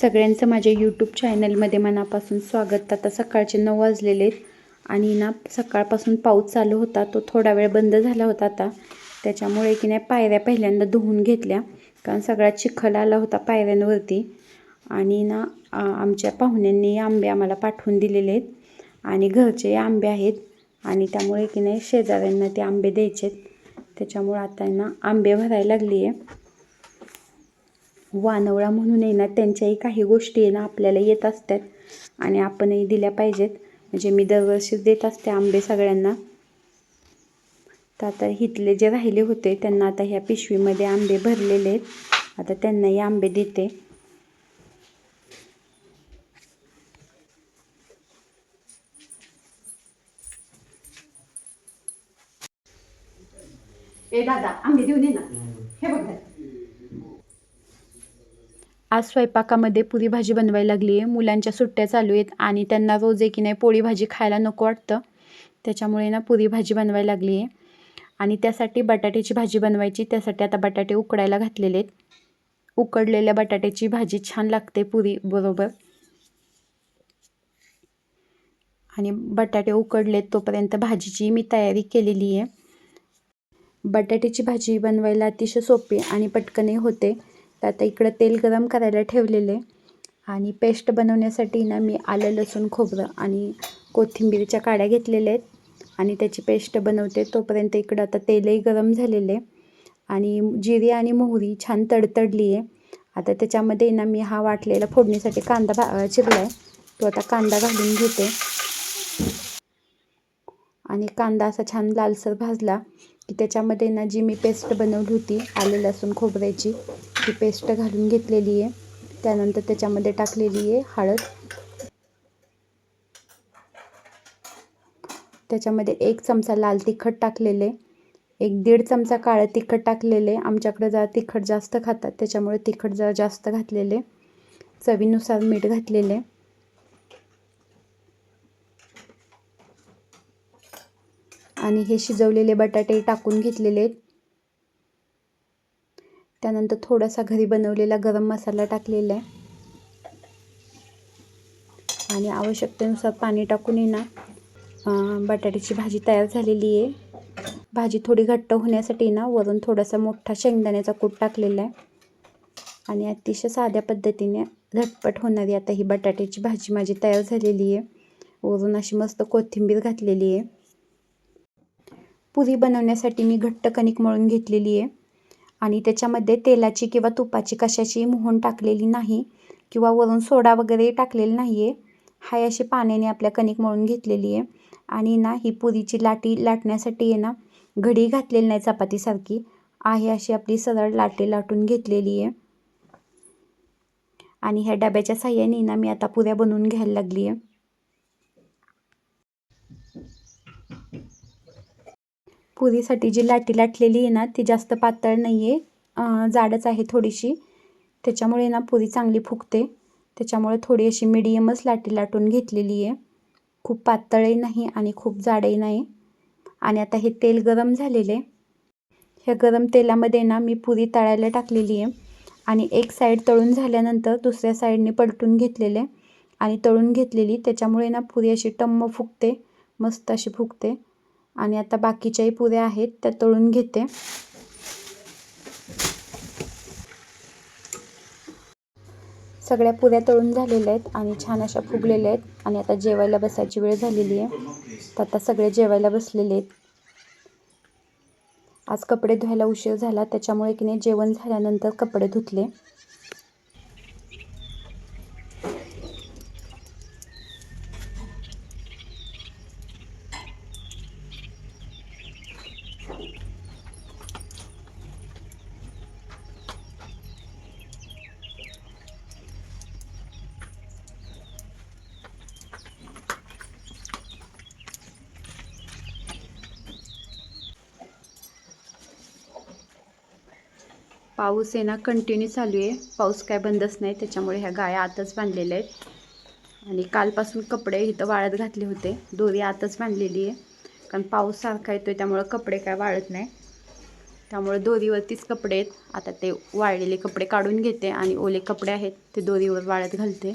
सगळ्यांचं माझ्या यूट्यूब चॅनलमध्ये मनापासून स्वागत. आता सकाळचे नऊ वाजलेले आहेत आणि ना सकाळपासून पाऊस चालू होता. तो थोडा वेळ बंद झाला होता आता. त्याच्यामुळे की नाही पायऱ्या पहिल्यांदा धुवून घेतल्या. कारण सगळ्यात चिखल आला होता पायऱ्यांवरती. आणि ना आमच्या पाहुण्यांनी आंबे आम्हाला पाठवून दिलेले आहेत. आणि घरचे आंबे आहेत. आणि त्यामुळे की नाही शेजाऱ्यांना ते आंबे द्यायचे आहेत त्याच्यामुळे आता ना आंबे भरायला लागली आहे वानवळा म्हणून आहे ना त्यांच्याही काही गोष्टी आहे ना आपल्याला येत असतात आणि आपणही दिल्या पाहिजेत. म्हणजे मी दरवर्षी देत असते आंबे सगळ्यांना. तर आता इथले जे राहिले होते त्यांना आता ह्या पिशवीमध्ये आंबे भरलेले आहेत. आता त्यांनाही आंबे देते. ए दादा आंबे देऊन ये ना. हे बघ आज स्वयंपाकामध्ये पुरी भाजी बनवायला लागली आहे मुलांच्या सुट्ट्या चालू आहेत आणि त्यांना रोज आहे की नाही पोळी भाजी खायला नको वाटतं. त्याच्यामुळे ना पुरी भाजी बनवायला लागली आहे आणि त्यासाठी बटाट्याची भाजी बनवायची. त्यासाठी आता बटाटे उकडायला घातलेले आहेत. उकडलेल्या बटाट्याची भाजी छान लागते पुरी बरोबर. आणि बटाटे उकडलेत तोपर्यंत भाजीची मी तयारी केलेली आहे बटाट्याची भाजी बनवायला अतिशय सोपी आणि पटकनही होते. तर आता इकडं तेल गरम करायला ठेवलेले आणि पेस्ट बनवण्यासाठी ना मी आलं लसूण खोबरं आणि कोथिंबीरच्या काड्या घेतलेल्या आहेत. आणि त्याची पेस्ट बनवते. तोपर्यंत इकडं आता तेलही गरम झालेले आणि जिरी आणि मोहरी छान तडतडली आहे. आता त्याच्यामध्ये ना मी हा वाटलेला फोडणीसाठी कांदा भा चिरला आहे तो आता कांदा घालून घेते. आणि कांदा असा छान लालसर भाजला की त्याच्यामध्ये ना जी मी पेस्ट बनवली होती आलं लसूण खोबऱ्याची ती पेस्ट घालून घेतलेली आहे. त्यानंतर त्याच्यामध्ये टाकलेली आहे हळद. त्याच्यामध्ये एक चमचा लाल तिखट टाकलेले एक दीड चमचा काळं तिखट टाकलेले आमच्याकडे जरा तिखट जास्त खातात त्याच्यामुळे तिखट जरा जास्त घातलेले चवीनुसार मीठ घातलेले आणि हे शिजवलेले बटाटे टाकून घेतलेले आहेत. त्यानंतर थोडासा घरी बनवलेला गरम मसाला टाकलेला आहे. आणि आवश्यकतेनुसार पाणी टाकून आहे ना बटाट्याची भाजी तयार झालेली आहे. भाजी थोडी घट्ट होण्यासाठी ना वरून थोडासा मोठा शेंगदाण्याचा कूट टाकलेला आहे. आणि अतिशय साध्या पद्धतीने झटपट होणारी आता ही बटाट्याची भाजी माझी तयार झालेली आहे. वरून अशी मस्त कोथिंबीर घातलेली आहे. पुरी बनवण्यासाठी मी घट्ट कणिक मळून घेतलेली आहे. आणि त्याच्यामध्ये तेलाची किंवा तुपाची कशाची मोहन टाकलेली नाही किंवा वरून सोडा वगैरे टाकलेला नाही आहे हाय अशी पाण्याने आपल्या कणिक मळून घेतलेली आहे. आणि ना ही पुरीची लाटी लाटण्यासाठी आहे ना घडी घातलेली नाही चपातीसारखी. आहे अशी आपली सरळ लाटे लाटून घेतलेली आहे. आणि ह्या डब्याच्या साह्याने ना मी आता पुऱ्या बनवून घ्यायला लागली आहे. पुरीसाठी जी लाटी लाटलेली आहे ना ती जास्त पातळ नाही आहे जाडच आहे थोडीशी. त्याच्यामुळे ना पुरी चांगली फुगते. त्याच्यामुळे थोडी अशी मिडियमच लाटी लाटून घेतलेली आहे. खूप पातळही नाही आणि खूप जाडही नाही. आणि आता हे तेल गरम झालेले. ह्या गरम तेलामध्ये ना मी पुरी तळायला टाकलेली आहे. आणि एक साईड तळून झाल्यानंतर दुसऱ्या साईडने पलटून घेतलेले. आणि तळून घेतलेली. त्याच्यामुळे ना पुरी अशी टम्म फुगते. मस्त अशी फुगते. आणि आता बाकीच्याही पुऱ्या आहेत त्या तळून घेते. सगळ्या पुऱ्या तळून झालेल्या आहेत आणि छान अशा फुगलेल्या आहेत. आणि आता जेवायला बसायची वेळ झालेली आहे. तर आता सगळे जेवायला बसलेले आहेत. आज कपडे धुवायला उशीर झाला त्याच्यामुळे की नाही जेवण झाल्यानंतर कपडे धुतले. पाऊस आहे ना कंटिन्यू चालू आहे. पाऊस काय बंदच नाही त्याच्यामुळे ह्या गाया आतच बांधलेल्या आहेत. आणि कालपासून कपडे इथं वाळत घातले होते. दोरी आतच बांधलेली आहे. कारण पाऊस सारखा आहे त्यामुळं कपडे काय वाळत नाही. त्यामुळे दोरीवरतीच कपडे आहेत. आता ते वाळलेले कपडे काढून घेते आणि ओले कपडे आहेत ते दोरीवर वाळत घालते.